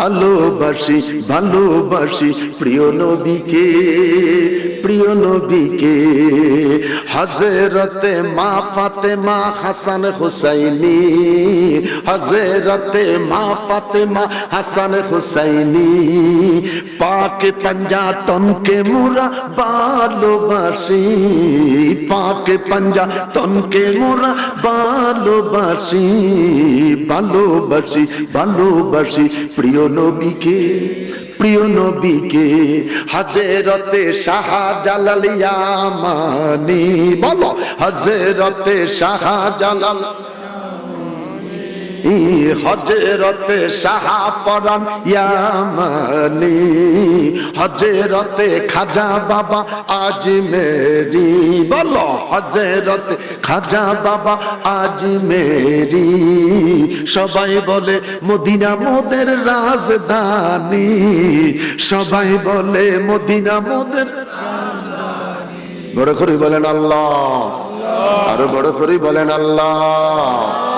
ভালোবাসি ভালোবাসি প্রিয় নবীকে প্রিয় নবীকে। হজরতে মা ফাতেমা হাসান হুসাইনি হজরতে মা ফাতেমা হাসান হুসাইনি, পাক পঞ্জাতনকে মোরা ভালোবাসি পাক পঞ্জাতনকে মোরা ভালোবাসি ভালোবাসি ভালোবাসি প্রিয় নবীকে প্রিয় নবীকে হাজেরতে শাহজালালিয়ামানি বলো হাজেরতে শাহজালাল। হজরতে শাহপরান ইয়ামানি হজরতে খাজা বাবা, আজ মেরি। বলো হজরতে খাজা বাবা, আজ মেরি। সবাই বলে, মদিনা মোদের রাজধানী। সবাই বলে, মদিনা মোদের বড় করে বলেন আল্লাহ। আরও বড় করে বলেন আল্লাহ।